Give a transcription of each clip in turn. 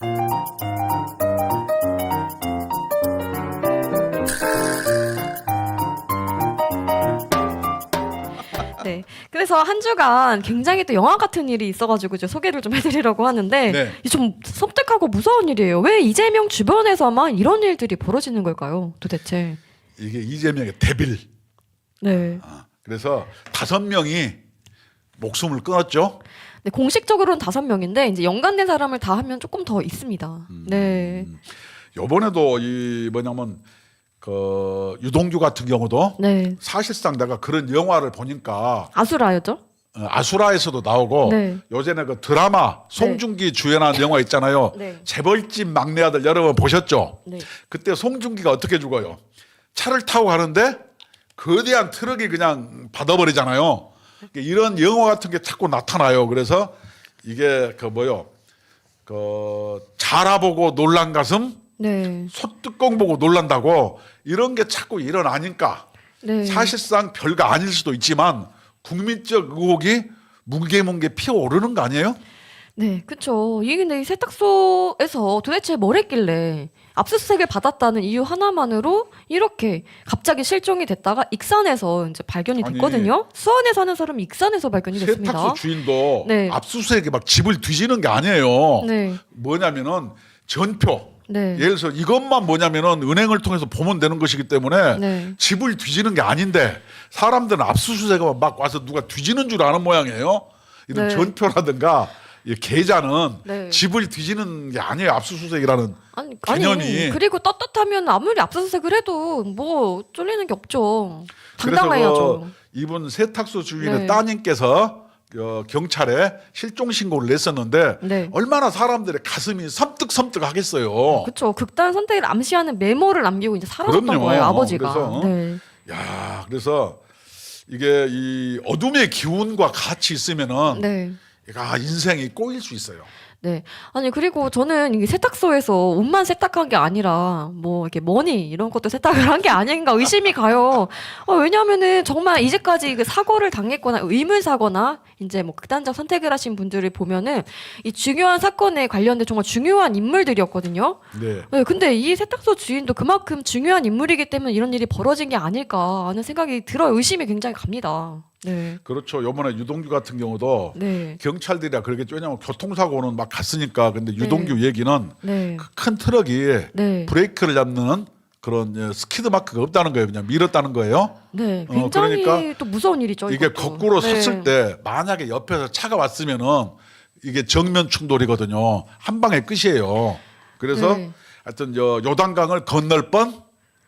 네. 그래서 한 주간 굉장히 또 영화 같은 일이 있어가지고 이제 소개를 좀 해드리려고 하는데 네. 이게 좀 섬뜩하고 무서운 일이에요. 왜 이재명 주변에서만 이런 일들이 벌어지는 걸까요? 도대체. 이게 이재명의 대빌. 네. 아, 그래서 다섯 명이 목숨을 끊었죠. 네, 공식적으로는 다섯 명인데 이제 연관된 사람을 다 하면 조금 더 있습니다. 음. 네. 요번에도 이 뭐냐면 그 유동규 같은 경우도 네. 사실상 내가 그런 영화를 보니까 아수라였죠? 어, 아수라에서도 나오고 네. 요즘에 그 드라마 송중기 주연한 영화 있잖아요. 네. 재벌집 막내 아들 여러분 보셨죠? 네. 그때 송중기가 어떻게 죽어요? 차를 타고 가는데 거대한 트럭이 그냥 받아버리잖아요. 그러니까 이런 영화 같은 게 자꾸 나타나요. 그래서 이게 그 뭐요? 그 자라보고 놀란 가슴, 네. 소뚜껑 보고 놀란다고 이런 게 자꾸 일어나니까 네. 사실상 별거 아닐 수도 있지만 국민적 의혹이 뭉게뭉게 피어오르는 거 아니에요? 네, 그렇죠. 이게 근데 이 세탁소에서 도대체 뭘 했길래 압수수색을 받았다는 이유 하나만으로 이렇게 갑자기 실종이 됐다가 익산에서 이제 발견이 아니, 됐거든요. 수원에 사는 사람이 익산에서 발견이 됐습니다. 세탁소 주인도 네. 압수수색에 막 집을 뒤지는 게 아니에요. 네, 뭐냐면은 전표. 네, 예를 들어서 이것만 뭐냐면은 은행을 통해서 보면 되는 것이기 때문에 네. 집을 뒤지는 게 아닌데 사람들은 압수수색을 막 와서 누가 뒤지는 줄 아는 모양이에요. 이런 네. 전표라든가 이 계좌는 네. 집을 뒤지는 게 아니에요. 압수수색이라는 아니, 개념이. 아니 그리고 떳떳하면 아무리 압수수색을 해도 뭐 쫄리는 게 없죠. 그래서 당당해야죠. 그 이분 세탁소 주인의 네. 따님께서 어, 경찰에 실종 신고를 냈었는데 네. 얼마나 사람들의 가슴이 섬뜩섬뜩 하겠어요. 그렇죠. 극단 선택을 암시하는 메모를 남기고 이제 사라졌던 그럼요. 거예요, 아버지가. 그래서, 네. 야, 그래서 이게 이 어둠의 기운과 같이 있으면은 네. 아, 인생이 꼬일 수 있어요. 네. 아니, 그리고 저는 이 세탁소에서 옷만 세탁한 게 아니라, 뭐, 이렇게 머니, 이런 것도 세탁을 한 게 아닌가 의심이 가요. 어, 왜냐면은 정말 이제까지 그 사고를 당했거나, 의문 사거나, 이제 뭐 극단적 선택을 하신 분들을 보면은, 이 중요한 사건에 관련된 정말 중요한 인물들이었거든요. 네. 네, 근데 이 세탁소 주인도 그만큼 중요한 인물이기 때문에 이런 일이 벌어진 게 아닐까 하는 생각이 들어요. 의심이 굉장히 갑니다. 네. 그렇죠. 요번에 유동규 같은 경우도 네. 경찰들이라 그러겠죠. 왜냐하면 교통사고는 막 갔으니까. 근데 네. 유동규 얘기는 네. 그큰 트럭이 네. 브레이크를 잡는 그런 예, 스키드 마크가 없다는 거예요. 그냥 밀었다는 거예요. 네, 어, 굉장히 그러니까 또 무서운 일이죠. 이게 이것도. 거꾸로 네. 섰을 때 만약에 옆에서 차가 왔으면은 이게 정면 충돌이거든요. 한 방에 끝이에요. 그래서 네. 하여튼 저 요단강을 건널 뻔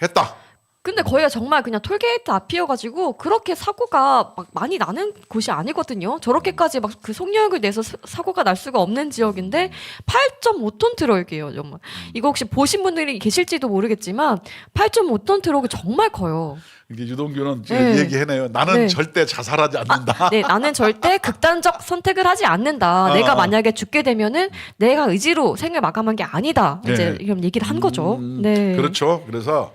했다. 근데 거기가 정말 그냥 톨게이트 앞이어가지고 그렇게 사고가 막 많이 나는 곳이 아니거든요. 저렇게까지 막 그 속력을 내서 사- 사고가 날 수가 없는 지역인데 8.5톤 트럭이에요, 정말. 이거 혹시 보신 분들이 계실지도 모르겠지만 8.5톤 트럭이 정말 커요. 이게 유동규는 지금 네. 얘기해내요. 나는 네. 절대 자살하지 않는다. 네, 나는 절대 극단적 선택을 하지 않는다. 아. 내가 만약에 죽게 되면은 내가 의지로 생을 마감한 게 아니다. 이제 네. 이런 얘기를 한 거죠. 음, 네. 그렇죠. 그래서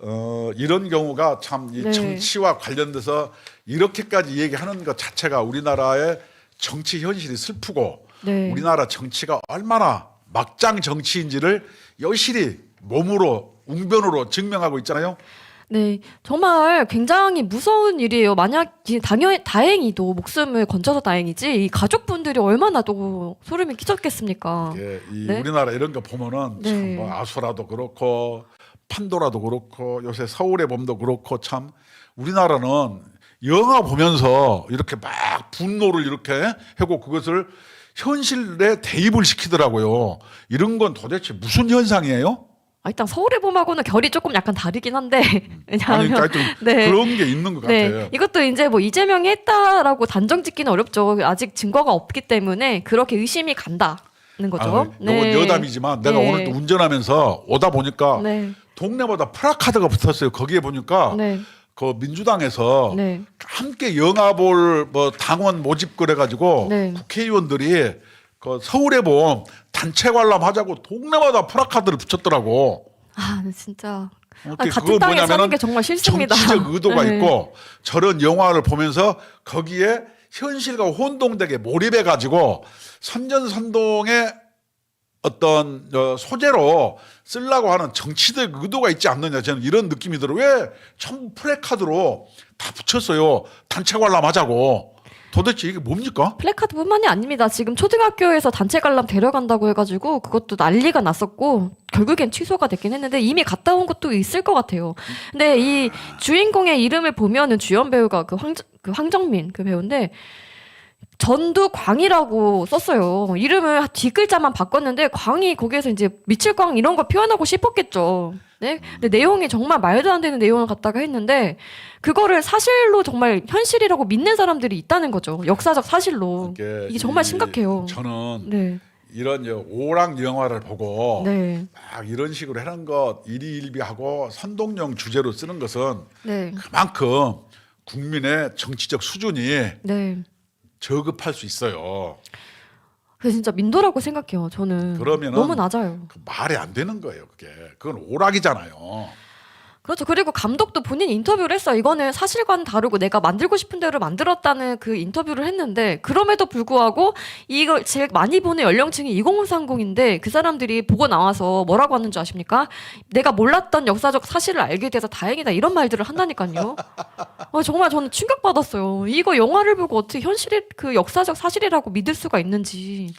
어, 이런 경우가 참 이 네. 정치와 관련돼서 이렇게까지 얘기하는 것 자체가 우리나라의 정치 현실이 슬프고 네. 우리나라 정치가 얼마나 막장 정치인지를 여실히 몸으로 웅변으로 증명하고 있잖아요. 네, 정말 굉장히 무서운 일이에요. 만약 당연 다행히도 목숨을 건져서 다행이지 이 가족분들이 얼마나 또 소름이 끼쳤겠습니까? 예, 이 네. 우리나라 이런 거 보면은 네. 참뭐 아수라도 그렇고 판도라도 그렇고 요새 서울의 봄도 그렇고 참 우리나라는 영화 보면서 이렇게 막 분노를 이렇게 하고 그것을 현실에 대입을 시키더라고요. 이런 건 도대체 무슨 현상이에요? 아, 일단 서울의 봄하고는 결이 조금 약간 다르긴 한데 아니, 왜냐하면 하여튼 네. 그런 게 있는 것 같아요. 네, 이것도 이제 뭐 이재명이 했다라고 단정 짓기는 어렵죠. 아직 증거가 없기 때문에 그렇게 의심이 간다 는 거죠. 아, 이건 여담이지만 내가 네. 오늘 또 운전하면서 오다 보니까 네, 동네마다 프라카드가 붙었어요. 거기에 보니까 네, 그 민주당에서 네, 함께 영화 볼 뭐 당원 모집 그래가지고 네. 국회의원들이 그 서울에 본 단체 관람하자고 동네마다 프라카드를 붙였더라고. 아, 진짜. 아, 어떻게 같은 땅에 사는 게 정말 싫습니다. 정치적 의도가 네. 있고 저런 영화를 보면서 거기에 현실과 혼동되게 몰입해 가지고 선전선동의 어떤 어, 소재로 쓰려고 하는 정치적 의도가 있지 않느냐 저는 이런 느낌이 들어요. 왜 전부 플래카드로 다 붙였어요. 단체 관람하자고. 도대체 이게 뭡니까? 플래카드뿐만이 아닙니다. 지금 초등학교에서 단체 관람 데려간다고 해가지고 그것도 난리가 났었고 결국엔 취소가 됐긴 했는데 이미 갔다 온 것도 있을 것 같아요. 근데 이 주인공의 이름을 보면은 주연 배우가 그, 황, 그 황정민 그 배우인데 전두광이라고 썼어요. 이름을 뒷글자만 바꿨는데 광이 거기에서 이제 미칠광 이런 걸 표현하고 싶었겠죠. 네. 근데 내용이 정말 말도 안 되는 내용을 갖다가 했는데 그거를 사실로 정말 현실이라고 믿는 사람들이 있다는 거죠. 역사적 사실로. 이게, 정말 이- 심각해요. 저는 네. 이런 저 오락 영화를 보고 네. 막 이런 식으로 하는 것 일희일비하고 선동용 주제로 쓰는 것은 네. 그만큼 국민의 정치적 수준이 네. 저급할 수 있어요. 그래서 진짜 민도라고 생각해요. 저는 그러면은 너무 낮아요. 그 말이 안 되는 거예요. 그게 그건 오락이잖아요. 그렇죠. 그리고 감독도 본인 인터뷰를 했어요. 이거는 사실과는 다르고 내가 만들고 싶은 대로 만들었다는 그 인터뷰를 했는데 그럼에도 불구하고 이걸 제일 많이 보는 연령층이 2030인데 그 사람들이 보고 나와서 뭐라고 하는 줄 아십니까? 내가 몰랐던 역사적 사실을 알게 돼서 다행이다 이런 말들을 한다니까요. 아, 정말 저는 충격받았어요. 이거 영화를 보고 어떻게 현실의 그 역사적 사실이라고 믿을 수가 있는지.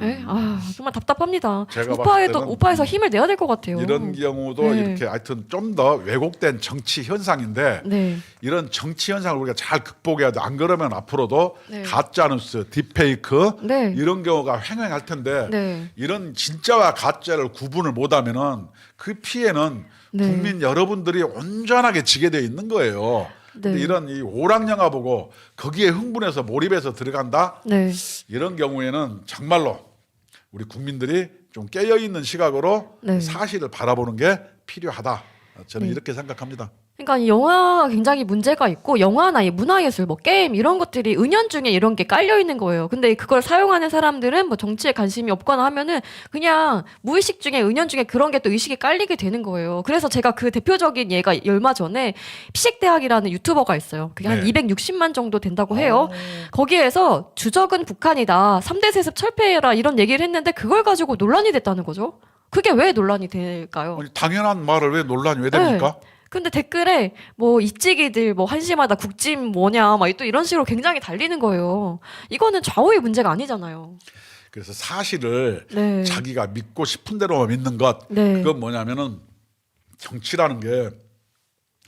에? 아 정말 답답합니다. 음. 제가 때는 우파에서 힘을 내야 될 것 같아요. 이런 경우도 네. 이렇게 하여튼 좀 더 왜곡된 정치 현상인데 네. 이런 정치 현상을 우리가 잘 극복해야 돼. 안 그러면 앞으로도 네. 가짜 뉴스, 딥페이크 네. 이런 경우가 횡행할 텐데 네. 이런 진짜와 가짜를 구분을 못하면은 그 피해는 네. 국민 여러분들이 온전하게 지게 돼 있는 거예요. 근데 네. 이런 이 오락 영화 보고 거기에 흥분해서 몰입해서 들어간다 네. 이런 경우에는 정말로 우리 국민들이 좀 깨어 있는 시각으로 네. 사실을 바라보는 게 필요하다. 저는 네. 이렇게 생각합니다. 그러니까 이 영화가 굉장히 문제가 있고 영화나 이 문화예술, 뭐 게임 이런 것들이 은연중에 이런 게 깔려 있는 거예요. 근데 그걸 사용하는 사람들은 뭐 정치에 관심이 없거나 하면은 그냥 무의식 중에 은연중에 그런 게 또 의식이 깔리게 되는 거예요. 그래서 제가 그 대표적인 예가 얼마 전에 피식대학이라는 유튜버가 있어요. 그게 한 네. 260만 정도 된다고 해요. 거기에서 주적은 북한이다. 3대 세습 철폐해라 이런 얘기를 했는데 그걸 가지고 논란이 됐다는 거죠. 그게 왜 논란이 될까요? 아니, 당연한 말을 왜 논란이 왜 됩니까? 근데 댓글에 뭐 이찌기들 뭐 한심하다 국짐 뭐냐 막 또 이런 식으로 굉장히 달리는 거예요. 이거는 좌우의 문제가 아니잖아요. 그래서 사실을 네. 자기가 믿고 싶은 대로만 믿는 것 네. 그건 뭐냐면은 정치라는 게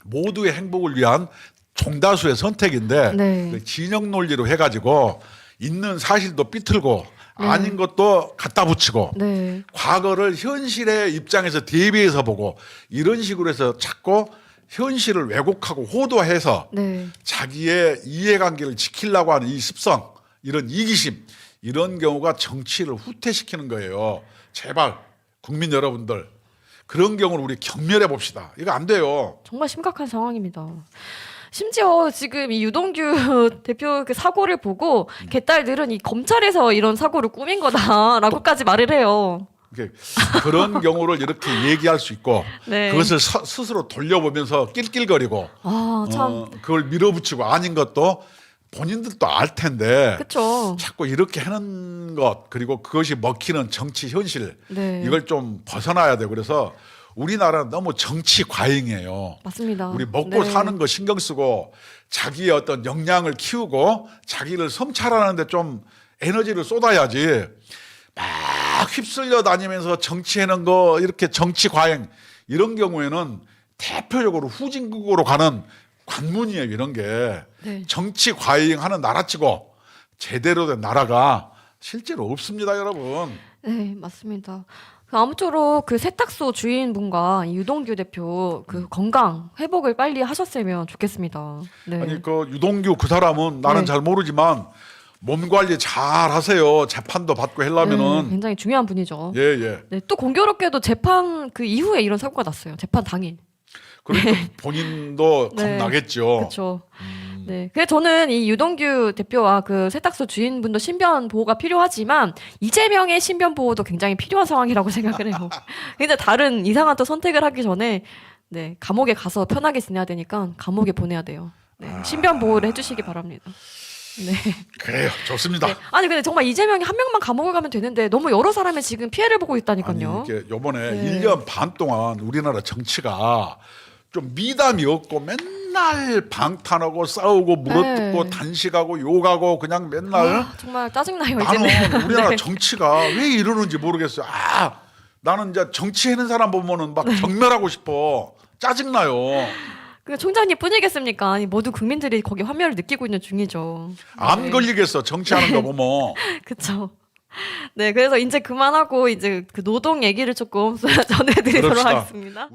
모두의 행복을 위한 총다수의 선택인데 네. 그 진영 논리로 해가지고 있는 사실도 삐틀고 네. 아닌 것도 갖다 붙이고 네. 과거를 현실의 입장에서 대비해서 보고 이런 식으로 해서 자꾸 현실을 왜곡하고 호도해서 네. 자기의 이해관계를 지키려고 하는 이 습성, 이런 이기심, 이런 경우가 정치를 후퇴시키는 거예요. 제발 국민 여러분들 그런 경우를 우리 경멸해 봅시다. 이거 안 돼요. 정말 심각한 상황입니다. 심지어 지금 이 유동규 대표 그 사고를 보고 개딸들은 이 검찰에서 이런 사고를 꾸민 거다라고까지 말을 해요. 그런 경우를 이렇게 얘기할 수 있고 네. 그것을 서- 스스로 돌려보면서 낄낄거리고 아, 참. 어, 그걸 밀어붙이고 아닌 것도 본인들도 알 텐데 그쵸. 자꾸 이렇게 하는 것 그리고 그것이 먹히는 정치 현실 네. 이걸 좀 벗어나야 돼. 그래서 우리나라는 너무 정치 과잉이에요. 맞습니다. 우리 먹고 네. 사는 거 신경 쓰고 자기의 어떤 역량을 키우고 자기를 성찰하는데 좀 에너지를 쏟아야지 막 휩쓸려 다니면서 정치하는 거 이렇게 정치 과잉 이런 경우에는 대표적으로 후진국으로 가는 관문이에요 이런 게 네. 정치 과잉하는 나라치고 제대로 된 나라가 실제로 없습니다 여러분 네, 맞습니다. 그 아무쪼록 그 세탁소 주인분과 이 유동규 대표 그 건강 회복을 빨리 하셨으면 좋겠습니다. 네. 아니 그 유동규 그 사람은 나는 네. 잘 모르지만 몸 관리 잘 하세요. 재판도 받고 네, 하려면은 굉장히 중요한 분이죠. 예 예. 네, 또 공교롭게도 재판 그 이후에 이런 사고가 났어요. 재판 당일. 그러니까 본인도 네. 겁나겠죠. 그렇죠. 네. 그래서 저는 이 유동규 대표와 그 세탁소 주인분도 신변 보호가 필요하지만 이재명의 신변 보호도 굉장히 필요한 상황이라고 생각을 해요. 근데 다른 이상한 또 선택을 하기 전에 네 감옥에 가서 편하게 지내야 되니까 감옥에 보내야 돼요. 네, 신변 보호를 해주시기 바랍니다. 네. 그래요. 좋습니다. 네. 아니 근데 정말 이재명이 한 명만 감옥을 가면 되는데 너무 여러 사람이 지금 피해를 보고 아니 있다니까요. 이게 요번에 네. 1년 반 동안 우리나라 정치가 좀 미담이 없고 맨날 방탄하고 싸우고 물어뜯고 네. 단식하고 욕하고 그냥 맨날 아, 정말 짜증나요 나는 이제는. 우리나라 네. 정치가 왜 이러는지 모르겠어요. 아, 나는 이제 정치하는 사람 보면은 막 정멸하고 싶어. 짜증나요. 그 총장님 뿐이겠습니까? 아니 모두 국민들이 거기 환멸을 느끼고 있는 중이죠. 안 네. 걸리겠어. 정치하는 거 보면. 그쵸. 네, 그래서 이제 그만하고 이제 그 노동 얘기를 조금 전해드리도록 그럽시다. 하겠습니다.